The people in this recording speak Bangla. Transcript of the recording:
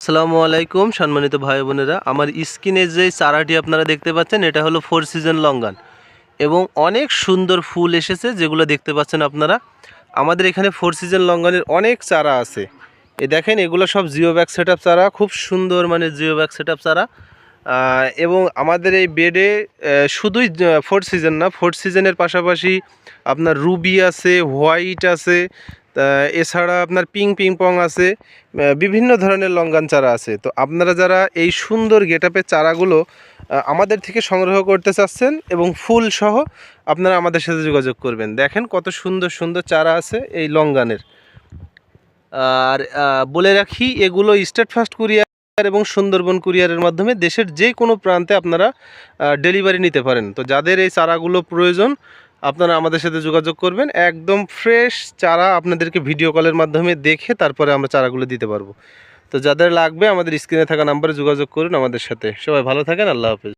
আসসালামু আলাইকুম, সম্মানিত ভাই বোনেরা। আমার স্কিনে যে চারাটি আপনারা দেখতে পাচ্ছেন, এটা হলো ফোর সিজন লঙ্গান এবং অনেক সুন্দর ফুল এসেছে যেগুলো দেখতে পাচ্ছেন আপনারা। আমাদের এখানে ফোর সিজন লঙ্গানের অনেক চারা আছে। এ দেখেন, এগুলো সব জিও ব্যাগ সেট চারা, খুব সুন্দর মানে জিও ব্যাগ সেট চারা এবং আমাদের এই বেডে শুধুই ফোর সিজন না ফোর সিজনের পাশাপাশি আপনার রুবি আছে হোয়াইট আছে এছাড়া আপনার পিং পিং পং আছে বিভিন্ন ধরনের লঙ্গান চারা আছে। তো আপনারা যারা এই সুন্দর গেটআপের চারাগুলো আমাদের থেকে সংগ্রহ করতে চাচ্ছেন এবং ফুল সহ আপনারা আমাদের সাথে যোগাযোগ করবেন। দেখেন কত সুন্দর সুন্দর চারা আছে এই লঙ্গানের। আর বলে রাখি, এগুলো স্টেট ফার্স্ট কুরিয়ার এবং সুন্দরবন কুরিয়ারের মাধ্যমে দেশের যে কোনো প্রান্তে আপনারা ডেলিভারি নিতে পারেন। তো যাদের এই চারাগুলো প্রয়োজন আপনারা আমাদের সাথে যোগাযোগ করবেন। একদম ফ্রেশ চারা আপনাদেরকে ভিডিও কলের মাধ্যমে দেখে তারপরে আমরা চারাগুলো দিতে পারব। তো যাদের লাগবে আমাদের স্ক্রিনে থাকা নাম্বারে যোগাযোগ করুন আমাদের সাথে। সবাই ভালো থাকেন, আল্লাহ হাফেজ।